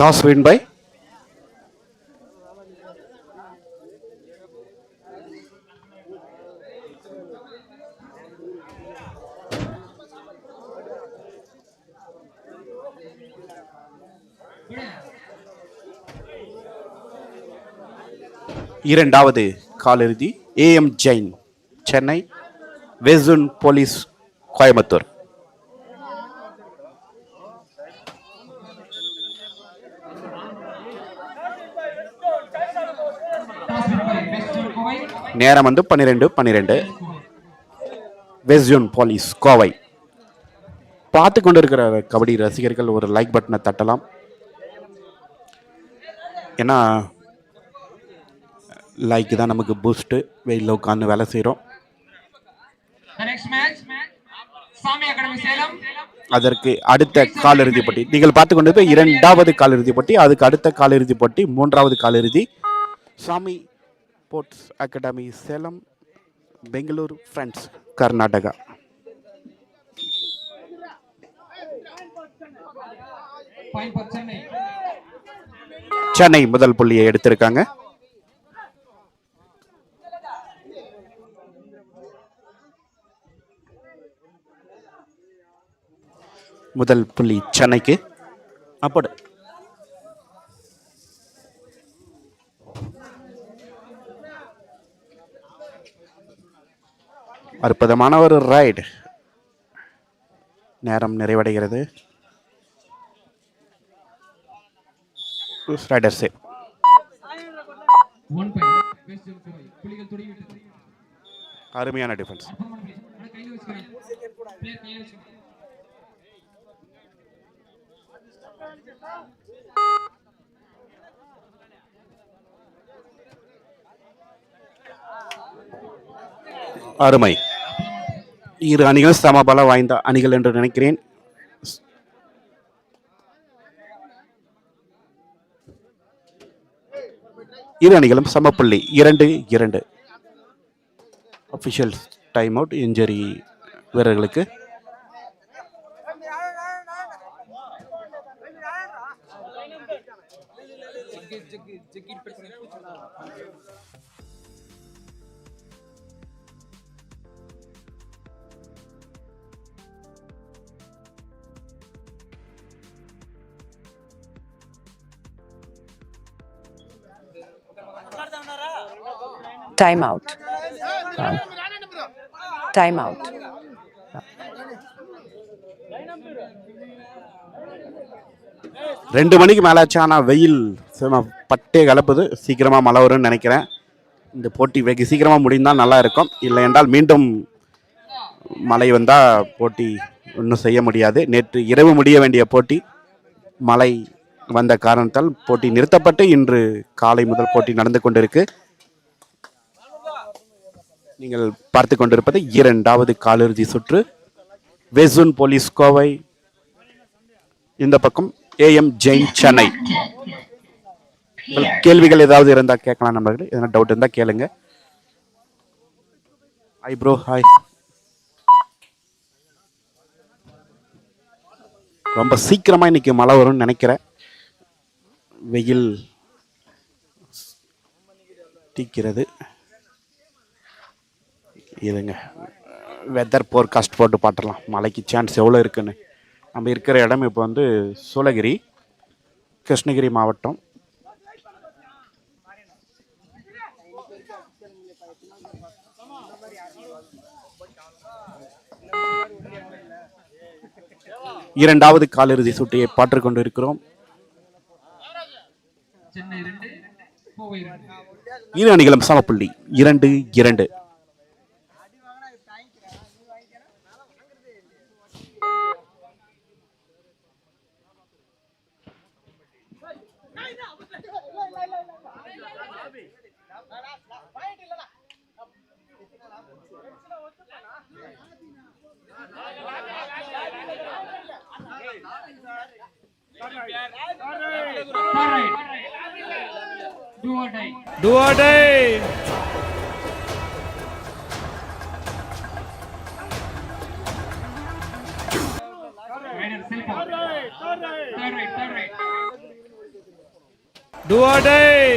Toss win by இரண்டாவது காலிறுதி AM Jain Chennai வெசுன் police Coimbatore toss win by west zone Kovai நேரம் வந்து பன்னிரெண்டு பன்னிரெண்டு. வெஸ்யூன் போலீஸ் கோவை. பார்த்து கொண்டு இருக்கிற கபடி ரசிகர்கள் ஒரு லைக் பட்டனை தட்டலாம். ஏன்னா லைக் தான் நமக்கு பூஸ்ட்டு வெயிலில் உட்காந்து வேலை செய்கிறோம் அதற்கு அடுத்த காலிறுதி போட்டி. நீங்கள் பார்த்து கொண்டது இரண்டாவது காலிறுதி போட்டி. அதுக்கு அடுத்த காலிறுதி போட்டி மூன்றாவது காலிறுதி Sami sports academy Salem Bangalore friends Karnataka Chennai முதல் புள்ளியை எடுத்திருக்காங்க. முதல் புள்ளி சென்னைக்கு. அப்படு அற்புதமான ஒரு ரைடு. நேரம் நிறைவடைகிறது. Raider save one point west zone Kovai புலிகள் தொடங்கி விட்டது அருமையான டிஃபென்ஸ் அப்புறமா இரு சம சமபலம் வாய்ந்த அணிகள் என்று நினைக்கிறேன். இரு அணிகளும் சமப்புள்ளி. இரண்டு இரண்டு. அஃபிஷியல் டைம் அவுட் இன்ஜரி வீரர்களுக்கு. டைம் அவுட் டைம் அவுட் ரெண்டு மணிக்கு மேலே ஆச்சு ஆனால் வெயில் பட்டே கலப்புது. சீக்கிரமாக மழை வரும்னு நினைக்கிறேன். இந்த போட்டி வெகு சீக்கிரமாக முடிந்தால் நல்லா இருக்கும். இல்லை என்றால் மீண்டும் மழை வந்தால் போட்டி ஒன்றும் செய்ய முடியாது. நேற்று இரவு முடிய வேண்டிய போட்டி மழை வந்த காரணத்தால் போட்டி நிறுத்தப்பட்டு இன்று காலை முதல் போட்டி நடந்து கொண்டிருக்கு. நீங்கள் பார்த்து கொண்டிருப்பது இரண்டாவது காலிறுதி சுற்று. வெசுன் போலீஸ் கோவை. இந்த பக்கம் ஏஎம் ஜெயின் சென்னை கேள்விகள் ஏதாவது இருந்தா கேட்கலாம் நண்பர்களே. எதனா டவுட் இருந்தா கேளுங்க. ஹாய் ப்ரோ ஹாய் ரொம்ப சீக்கிரமா இன்னைக்கு மழை வரும்னு நினைக்கிறேன். வெயில் தீக்கிறது. இதுங்க வெதர் போர்காஸ்ட் போட்டு பார்த்துடலாம். மழைக்கு சான்ஸ் எவ்வளோ இருக்குன்னு. நம்ம இருக்கிற இடம் இப்போ வந்து சூளகிரி கிருஷ்ணகிரி மாவட்டம். இரண்டாவது காலிறுதி சுட்டியை பாற்றுக் கொண்டிருக்கிறோம். இரு அணிகளும் சமப்புள்ளி. இரண்டு இரண்டு. দুয়াটাই দুয়াটাই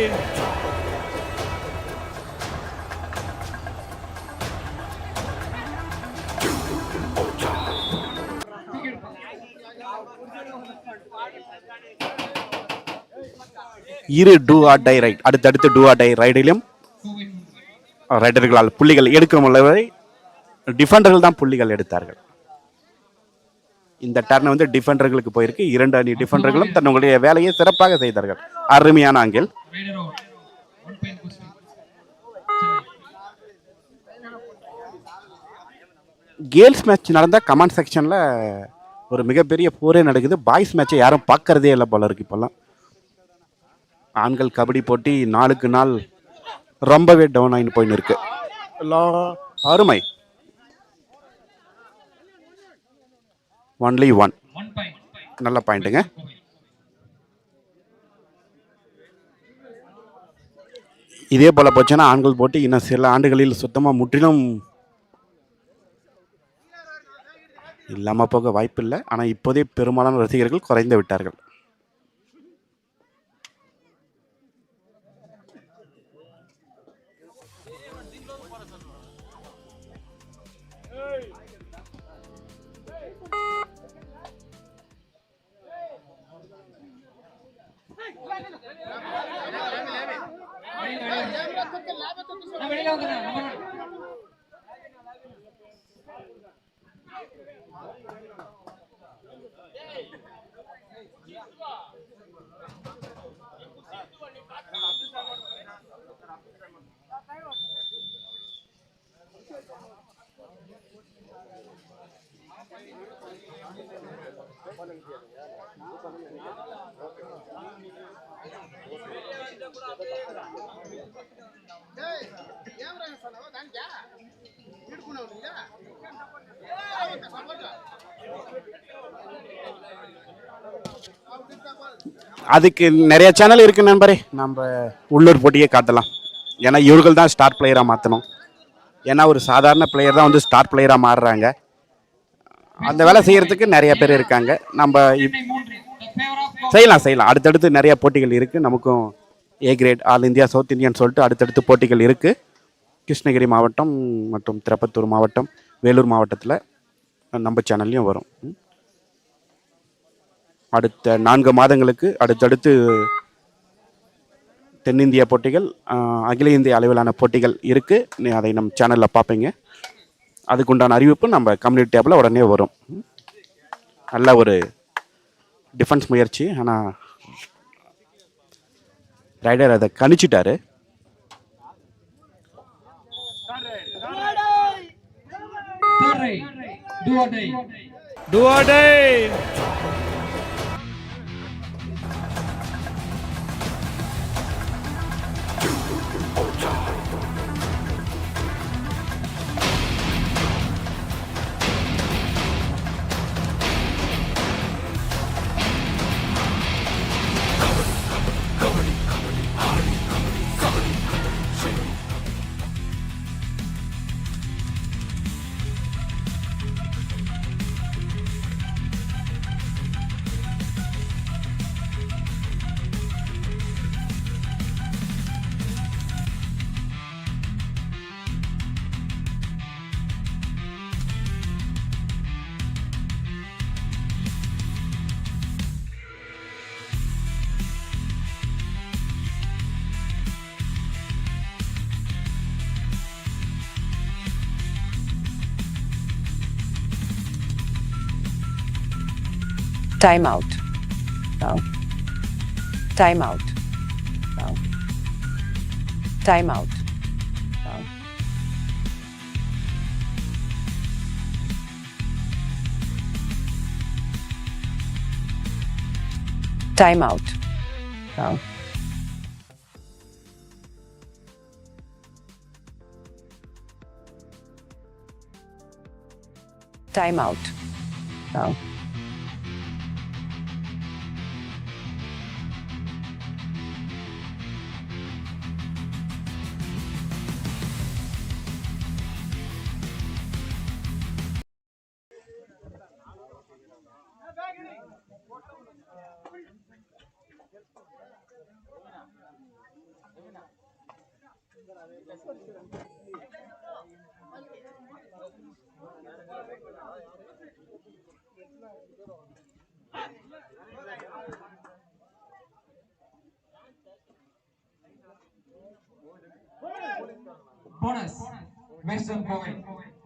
இரு டூ ஆர் டை ரைட் அடுத்தடுத்து டூ ஆர் டை ரைடிலும் ரைடர்களால் புள்ளிகள் எடுக்கும் அளவை டிஃபெண்டர்கள் தான் புள்ளிகள் எடுத்தார்கள். இந்த டர்ன் வந்து டிஃபெண்டர்களுக்கு போயிருக்கு. இரண்டு அணி டிஃபெண்டர்களும் தன்னுடைய வேலையை சிறப்பாக செய்தார்கள். அருமையான ஆங்கில் கேர்ள்ஸ் மேட்ச் நடந்தால் கமெண்ட் செக்ஷனில் ஒரு மிகப்பெரிய போரே நடக்குது. பாய்ஸ் மேட்சை யாரும் பார்க்கறதே இல்லை போல இருக்கு இப்போல்லாம். ஆண்கள் கபடி போட்டி நாளுக்கு நாள் ரொம்பவே டவுன் ஆகிட்டு போயின்னு இருக்கு அருமை. Only one. நல்ல பாயிண்ட்டுங்க இதே போல போச்சுன்னா ஆண்கள் போட்டி இன்னும் சில ஆண்டுகளில் சுத்தமாக முற்றிலும் இல்லாமல் போக வாய்ப்பில்லை. ஆனால் இப்போதே பெரும்பாலான ரசிகர்கள் குறைந்து விட்டார்கள். లేవే లేవే లేవే அதுக்கு நிறைய சேனல் இருக்கு நண்பரே. நம்ம உள்ளூர் போட்டியே காட்டலாம். ஏன்னா இவர்கள் தான் ஸ்டார் பிளேயராக மாற்றணும் ஏன்னா ஒரு சாதாரண பிளேயர் தான் வந்து ஸ்டார் பிளேயராக மாறுறாங்க. அந்த வேலை செய்யறதுக்கு நிறைய பேர் இருக்காங்க. நம்ம இப்-. செய்யலாம் செய்யலாம். அடுத்தடுத்து நிறைய போட்டிகள் இருக்கு. நமக்கும் A great all India south Indian சொல்லிட்டு அடுத்தடுத்து போட்டிகள் இருக்கு. கிருஷ்ணகிரி மாவட்டம் மற்றும் திருப்பத்தூர் மாவட்டம் வேலூர் மாவட்டத்தில் நம்ம சேனல்லையும் வரும். ம். அடுத்த நான்கு மாதங்களுக்கு அடுத்தடுத்து தென்னிந்திய போட்டிகள் அகில இந்திய அளவிலான போட்டிகள் இருக்குது நீ அதை நம் சேனலில் பார்ப்பீங்க. அதுக்குண்டான அறிவிப்பு நம்ம கம்யூனிட்டி டேப்பில் உடனே வரும். நல்ல ஒரு டிஃபென்ஸ் முயற்சி. ஆனால் ரைடர் அதை கணிச்சிட்டாரு. Do or die. Do or die. Time out. No. Time out. No. Time out. No. Time out. No. Time out. No. Bonus. Western Powell.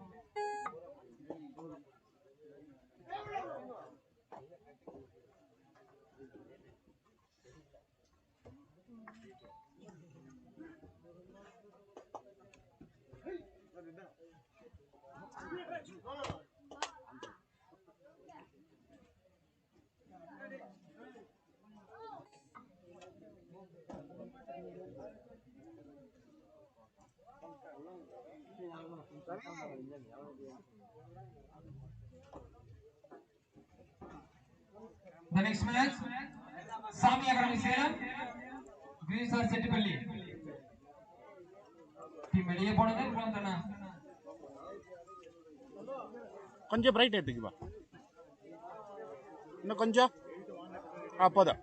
The next match, Sami Academy Salem, Greens are Settipalli. Team வெளியே போனது இவ்வளவு தானே கொஞ்சம் bright எடுத்துக்குவா இன்னும் கொஞ்சம் ஆ போதும்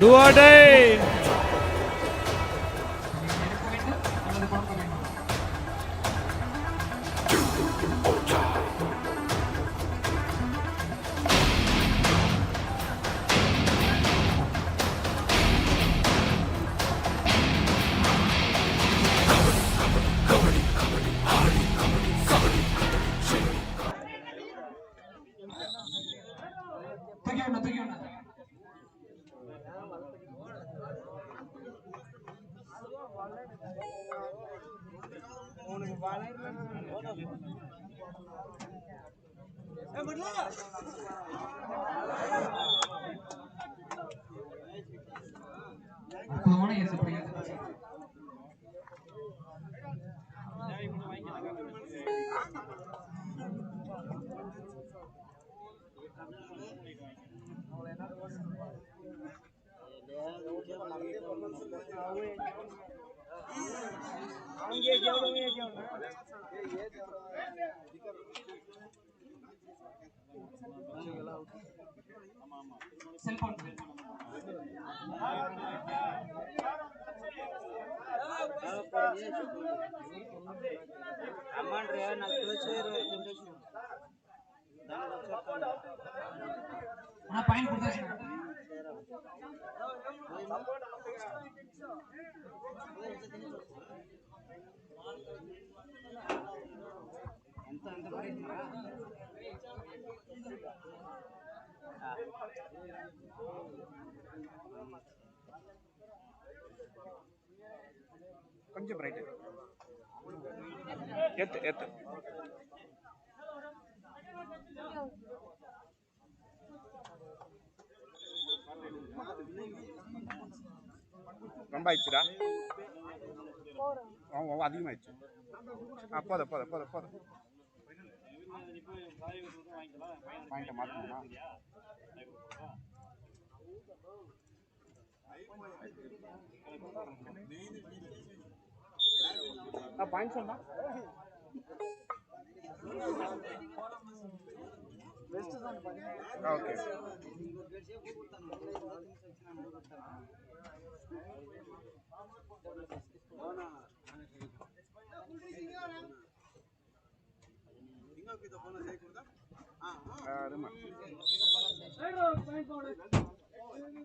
Do or die. कौन है ये सब भैया ये ये ये செல்போன் ஆனா பாயிண்ட் கொடுத்தாச்சு கொஞ்சம் பிரைட் ஏத்து ஏத்து. ரொம்ப ஆயிடுச்சுடா. அதிகமாகிடுச்சு ஆ போதும் போதும் போதும் போதும். பாயிண்ட்டை மாற்றணுமா பாயிண்ட் சொன்னா? ஓகே.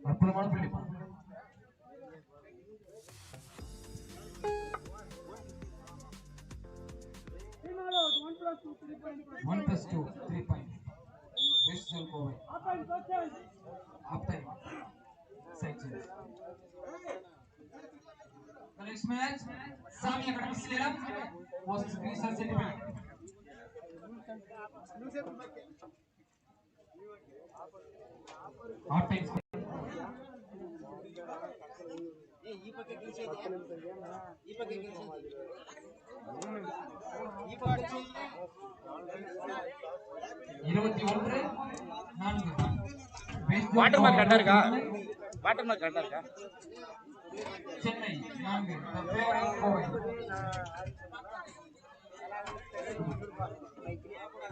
ಅರ್ಪಣೆ ಮಾಡಬೇಡಿ one plus two three point best cell Covey half time section next match Sami academy Salem versus greaser city bank ಈ ஒன்று வாட்டர் மார்க் கரெக்டா இருக்கா வாட்டர் மார்க் கரெக்டா இருக்கா சென்னை நான்கு Kovai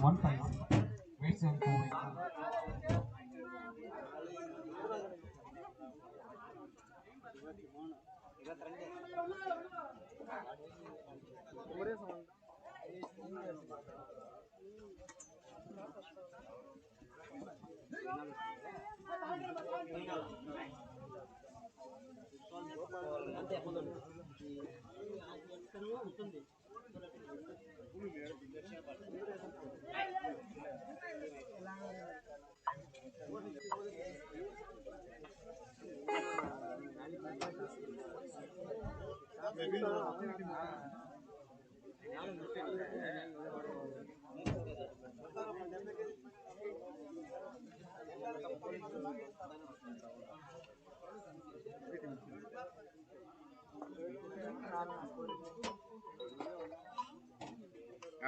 one five weights and two weight. అంతే ముందు ఉంటుంది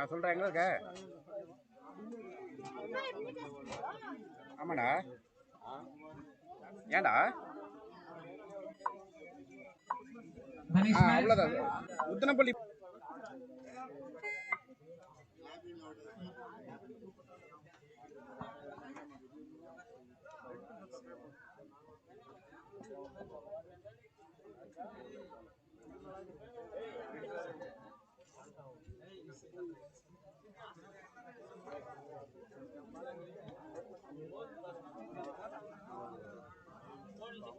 சொல்றேன் எங்க இருக்க ஆமாடா ஏன்டா அவ்வளோதான் உத்தனப்பள்ளி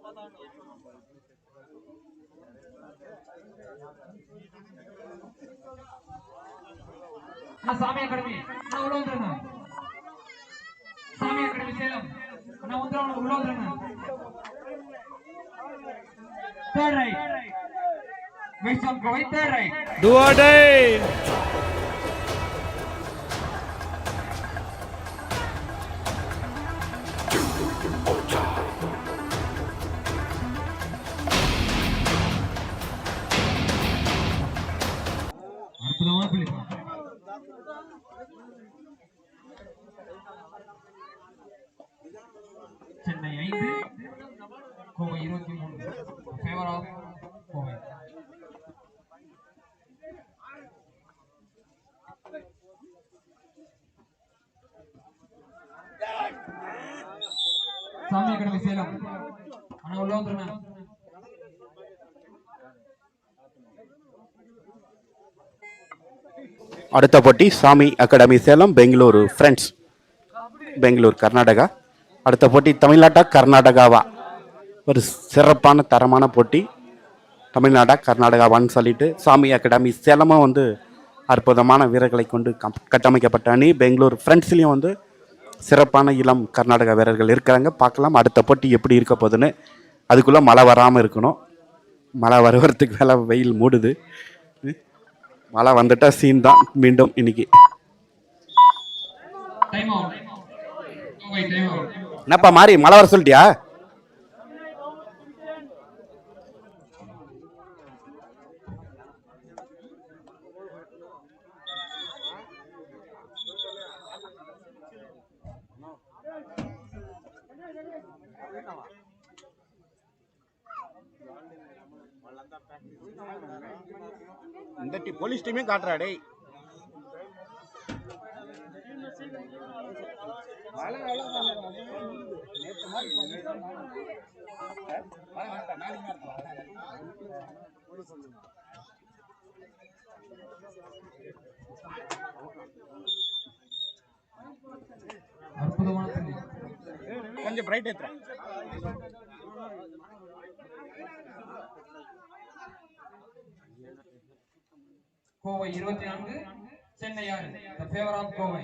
அண்ணா சாமி આ સામે કરવી આ ઉડોદરના સામે કરવી સેલમ અને ઉતરાણ ઉડોદરના third right wish of going third right do or die இருபத்தி மூணு ஃபேவர் ஆஃப் கோவை சாமி அகாடமி சேலம் ஆனா உள்ள வந்துருங்க அடுத்த போட்டி சாமி அகாடமி சேலம் பெங்களூரு ஃப்ரெண்ட்ஸ் பெங்களூர் கர்நாடகா அடுத்த போட்டி தமிழ்நாட்டா கர்நாடகாவா ஒரு சிறப்பான தரமான போட்டி. தமிழ்நாடா கர்நாடகாவான்னு சொல்லிட்டு சாமி அகாடமி சேலமும் வந்து அற்புதமான வீரர்களை கொண்டு கம் கட்டமைக்கப்பட்ட அணி. பெங்களூர் ஃப்ரெண்ட்ஸ்லேயும் வந்து சிறப்பான இளம் கர்நாடகா வீரர்கள் இருக்கிறாங்க. பார்க்கலாம் அடுத்த போட்டி எப்படி இருக்க போகுதுன்னு. அதுக்குள்ளே மழை வராமல் இருக்கணும். மழை வருவதுக்கு மேலே வெயில் மூடுது. மழை வந்துட்டா சீன் தான் மீண்டும் இன்னைக்கு. என்னப்பா மாறி மழை வர சொல்லிட்டியா? இந்த டீ போலீஸ் டீமே காட்டுறா டேய். அற்புதமான புள்ளி கொஞ்சம் பிரைட் ஏத்துறேன் கோவை இருபத்தி நான்கு சென்னை ஆறு. The favour of Kovai.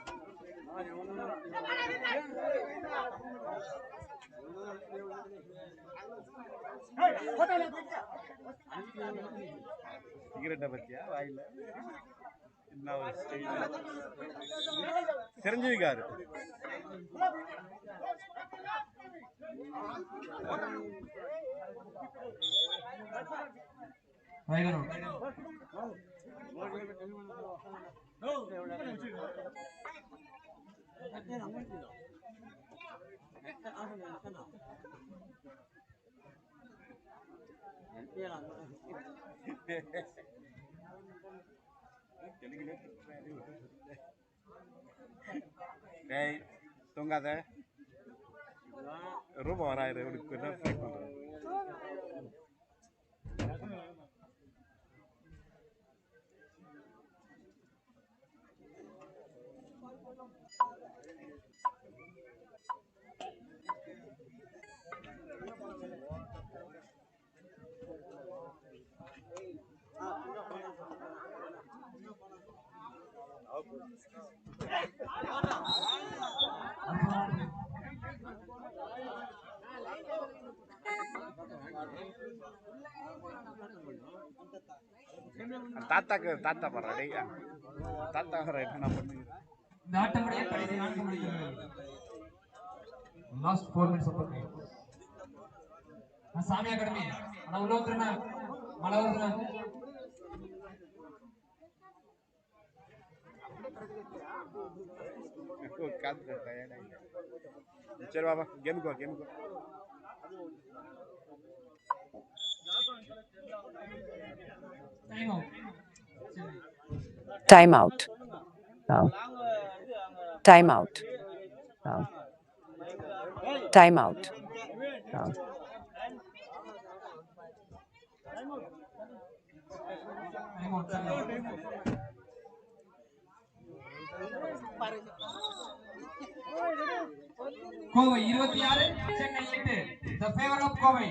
சிகரெட்டை பத்தியா? வாயில? என்ன ஒரு ஸ்டைல் தெரிஞ்சிருக்காரு right டேய் தூங்காத. ரூபா வராயிரம் இவனுக்கு என்ன ட்ரை பண்ணுறேன் தாத்தாக்கு தாத்தா பாரு டேய். தாத்தா வர என்ன பண்ணுங்க இந்த ஆட்டமுடைய கடைசி நான்கு மணிகள் last four minutes of Sami academy அண்ணா உள்ள மழை வருதுண்ணா चल बाबा गेम को गेम को time out time out time out Time out. Kovai இருபத்தி ஆறு சென்னை எட்டு த ஃபேவர் ஆஃப் கோவை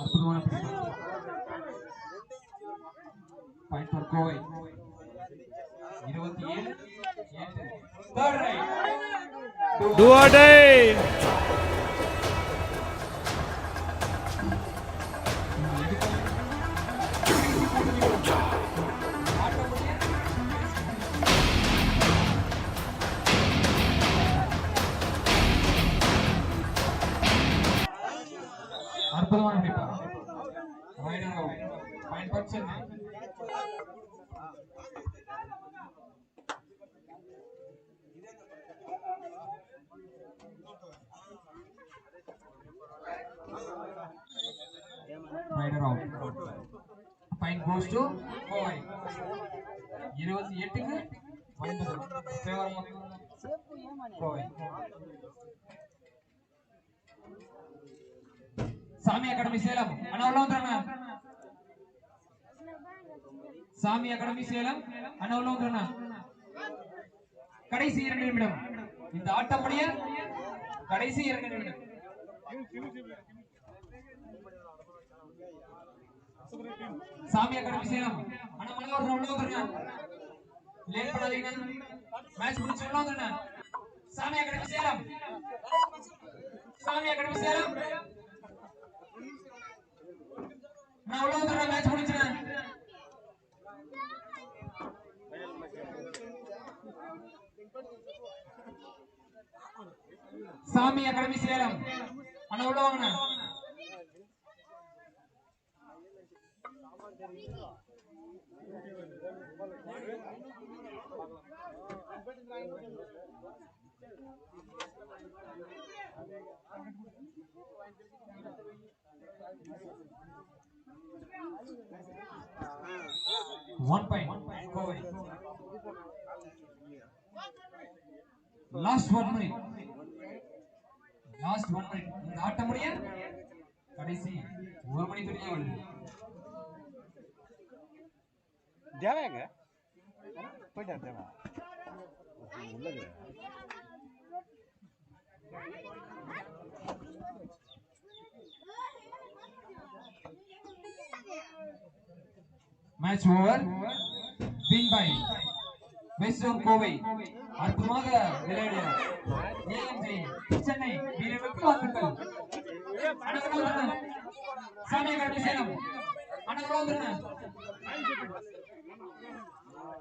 அற்புதமான பாயிண்ட் ஃபார் கோவை बढ़ रही डुआ डे అద్భుతమైన tip raider point percent point for Chennai goes to Kovai இருபத்தி எட்டுக்கு ஒன்பது ஃபேவர் கோவை சாமி அகாடமி சேலம். அண்ணா உள்ள சாமி அகாடமி சேலம். அண்ணா உள்ள கடைசி இரண்டு நிமிடம். இந்த ஆட்டமுடைய கடைசி இரண்டு நிமிடம். சாமியா அகாடமி சேலம் அண்ணா மலை வரணும் உள்ள வந்துருங்க லேட் பண்ணாதீங்க. மேட்ச் முடிச்சு உள்ள வந்துருங்க சாமியா அகாடமி சேலம் சாமி அகாடமி சேலம் நான் உள்ள வந்துடுறேன் மேட்ச் முடிச்சிடறேன் சாமி அகாடமி சேலம் அண்ணா உள்ள வாங்கண்ணா One point. Go away. Last one minute. Last one minute. Not a minute. What is he? One minute. மணி துணியே வருது தேவா எங்க போயிட்டார் தேவா உள்ளது match over win by Mysore Kovai அற்புதமாக விளையாடிய ஏஎம்ஜி சென்னை வீரர்களுக்கு வாழ்த்துக்கள் அனைவரும் வந்துருங்க. சாமியை கட்டி சேலம் அனைவரும் வந்துருங்க Вы